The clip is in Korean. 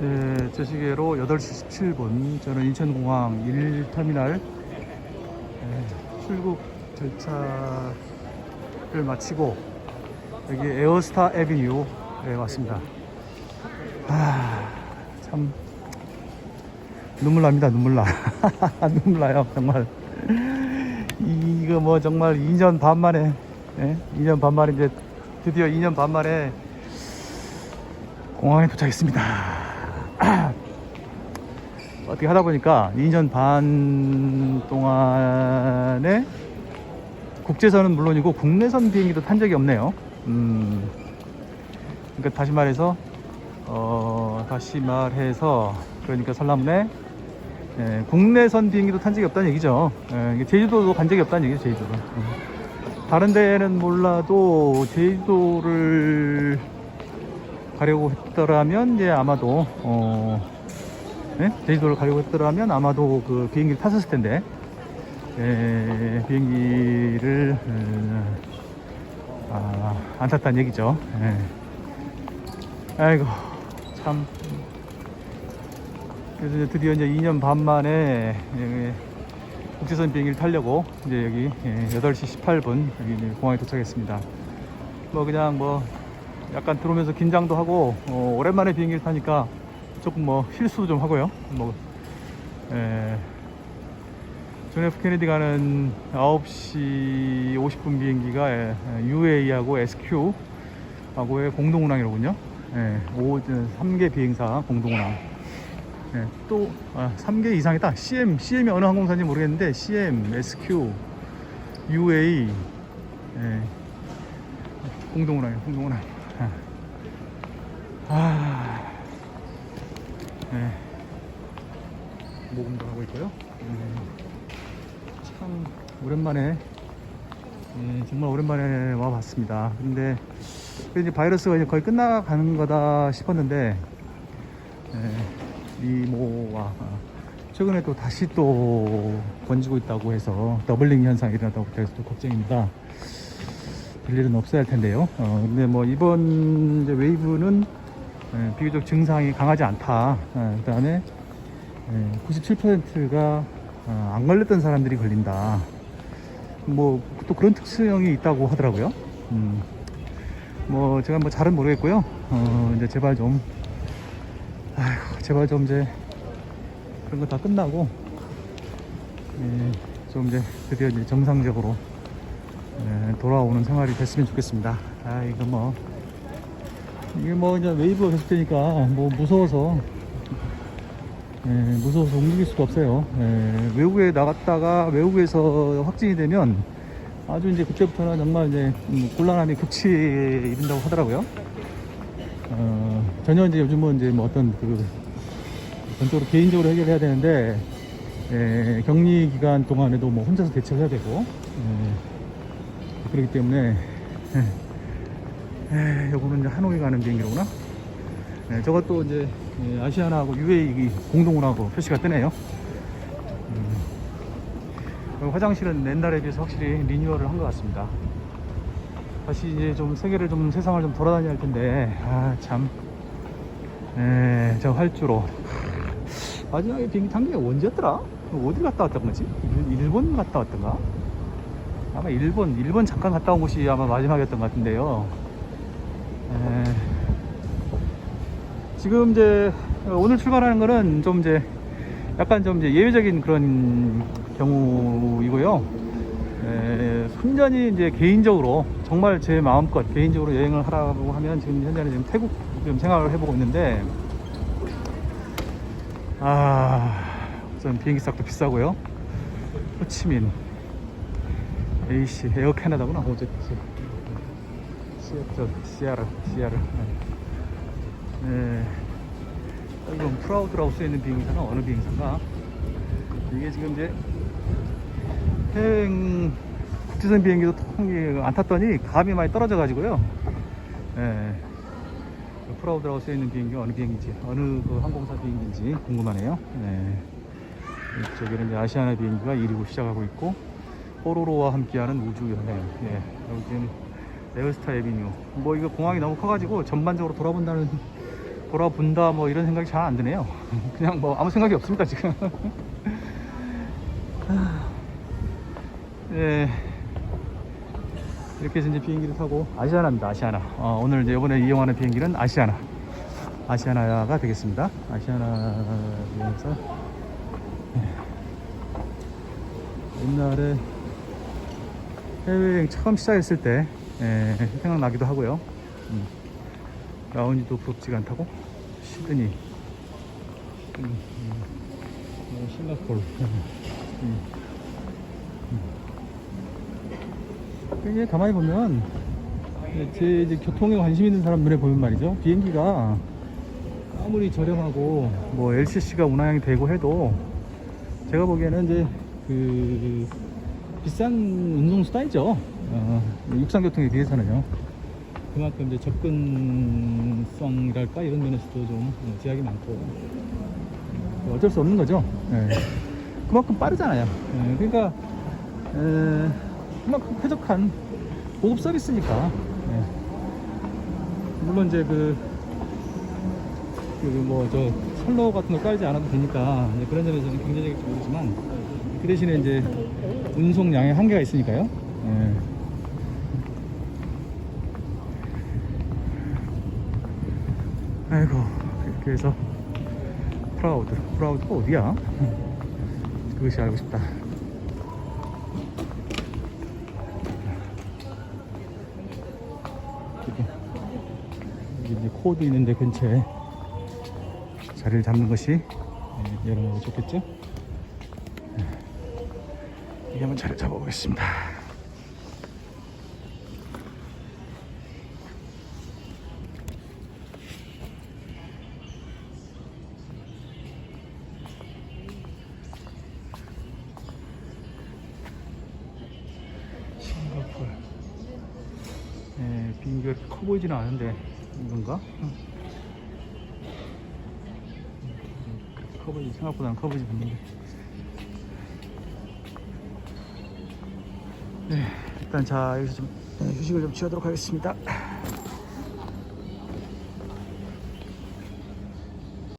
네, 제 시계로 8시 17분 저는 인천공항 1터미널 네, 출국 절차를 마치고 여기 에어스타 에비뉴에 왔습니다. 아, 참 눈물 납니다. 눈물 나. 눈물 나요. 정말. 이거 뭐 정말 2년 반 만에 예? 2년 반 만에 이제 드디어 2년 반 만에 공항에 도착했습니다. 어떻게 하다 보니까 2년 반 동안에 국제선은 물론이고 국내선 비행기도 탄 적이 없네요. 음, 그러니까 다시 말해서 어, 다시 말해서 그러니까 설람내 예, 국내선 비행기도 탄 적이 없다는 얘기죠. 예, 제주도도 간 적이 없다는 얘기죠, 제주도도. 음. 다른 데는 몰라도 제주도를 가려고 했더라면 이제 아마도 어, 예? 제주도를 가려고 했더라면 아마도 그 비행기를 탔었을 텐데 예, 비행기를 음, 아, 안 탔다는 얘기죠. 예. 아이고 참 그래서 이제 드디어 이제 2년 반 만에 여기 국제선 비행기를 타려고 이제 여기 예, 8시 18분 여기 공항에 도착했습니다. 뭐 그냥 뭐 약간 들어오면서 긴장도 하고 어, 오랜만에 비행기를 타니까 조금 뭐 실수도 좀 하고요. 뭐 예, 존 F 케네디 가는 9시 50분 비행기가 예, UAE하고 SQ 하고의 공동 운항이로군요. 예, 5, 3개 비행사 공동 운항. 예, 또 아, 3개 이상이다. CM, CM이 어느 항공사인지 모르겠는데 CM, SQ, UA 예, 공동 운항이에요. 공동 운항. 아, 아, 네. 모금도 하고 있고요. 음, 참 오랜만에 예, 정말 오랜만에 와봤습니다. 근데 이제 바이러스가 이제 거의 끝나가는 거다 싶었는데 예, 이모와 아, 최근에 또 다시 또 번지고 있다고 해서 더블링 현상이 일어났다고 해서 또 걱정입니다. 별 일은 없어야 할 텐데요. 어, 근데 뭐 이번 웨이브는 예, 비교적 증상이 강하지 않다. 예, 그 다음에 97%가 어, 안 걸렸던 사람들이 걸린다. 뭐 또 그런 특성이 있다고 하더라고요. 음, 뭐 제가 뭐 잘은 모르겠고요. 어, 이제 제발 좀, 아이고, 제발 좀 이제 그런 거 다 끝나고 예, 좀 이제 드디어 이제 정상적으로 예, 돌아오는 생활이 됐으면 좋겠습니다. 아 이거 뭐 이게 뭐 이제 웨이브가 계속되니까 뭐 무서워서 예, 무서워서 움직일 수가 없어요. 예, 외국에 나갔다가 외국에서 확진이 되면 아주 이제 그때부터는 정말 이제 음, 곤란함이 극치에 이른다고 하더라고요. 어, 전혀 이제 요즘은 이제 뭐 어떤 그 전적으로 개인적으로 해결해야 되는데 예, 격리 기간 동안에도 뭐 혼자서 대처해야 되고 예, 그렇기 때문에 예, 에, 요거는 이제 하노이 가는 비행기로구나. 네, 저것도 이제 예, 아시아나하고 UAE 공동으로 표시가 뜨네요. 음, 화장실은 옛날에 비해서 확실히 리뉴얼을 한 것 같습니다. 다시 이제 좀 세계를 좀 세상을 좀 돌아다녀야 할 텐데 아 참. 에, 저 활주로 마지막에 비행기 탄 게 언제였더라? 어디 갔다 왔던 거지? 일- 일본 갔다 왔던가? 아마 일본 일본 잠깐 갔다 온 곳이 아마 마지막이었던 것 같은데요. 에, 지금 이제 오늘 출발하는 거는 좀 이제 약간 좀 이제 예외적인 그런 경우이고요. 에, 순전히 이제 개인적으로 정말 제 마음껏 개인적으로 여행을 하라고 하면 지금 현재는 지금 태국 좀 생각을 해보고 있는데 아 우선 비행기 값도 비싸고요. 호치민 AC 에어 캐나다구나 어제 시애틀 시아르 시아르 네. 이건 프라우드라고 쓰여있는 비행기사가 어느 비행사인가 이게 지금 이제 해외 국제선 비행기도 통이 안 탔더니 감이 많이 떨어져 가지고요 예. 프라우드라고 쓰여있는 비행기 어느 비행기인지 어느 그 항공사 비행기인지 궁금하네요 예. 이쪽에는 이제 아시아나 비행기가 1위고 시작하고 있고 포로로와 함께하는 우주 여행 예. 여기는 에어스타 에비뉴 뭐 이거 공항이 너무 커가지고 전반적으로 돌아본다는 돌아본다 뭐 이런 생각이 잘 안 드네요. 그냥 뭐 아무 생각이 없습니다 지금. 예. 이렇게 해서 이제 비행기를 타고 아시아나입니다. 아시아나. 어, 오늘 이제 이번에 이용하는 비행기는 아시아나. 아시아나가 되겠습니다. 아시아나에서 옛날에 해외여행 처음 시작했을 때 예, 생각나기도 하고요. 음. 라운지도 부럽지가 않다고 시드니 음, 음. 어, 싱가포르 음. 음. 이게 가만히 보면 제 이제 교통에 관심 있는 사람 눈에 보면 말이죠 비행기가 아무리 저렴하고 뭐 LCC가 운항이 되고 해도 제가 보기에는 이제 그 비싼 운송 수단이죠 어, 육상교통에 비해서는요 그만큼 이제 접근성이랄까 이런 면에서도 좀 제약이 많고 어, 어쩔 수 없는 거죠. 예. 그만큼 빠르잖아요. 예, 그러니까 에, 그만큼 쾌적한 고급 서비스니까. 예. 물론 이제 그뭐 저 선로 같은 거 깔지 않아도 되니까 그런 점에서는 경제적일지 모르지만 그 대신에 이제 운송량의 한계가 있으니까요. 예. 아이고 해서 프라우드 프라우드가 어디야? 그것이 알고 싶다 이제 코드 있는데 근처에 자리를 잡는 것이 예, 여러모로 좋겠죠? 여기 한번 자리 잡아보겠습니다. 싱가포르 예, 비행기가 그렇게 커 보이지는 않은데 이건가? 커 보이지 생각보다는 커 보이지 않는데 네, 일단 자 여기서 좀 네, 휴식을 좀 취하도록 하겠습니다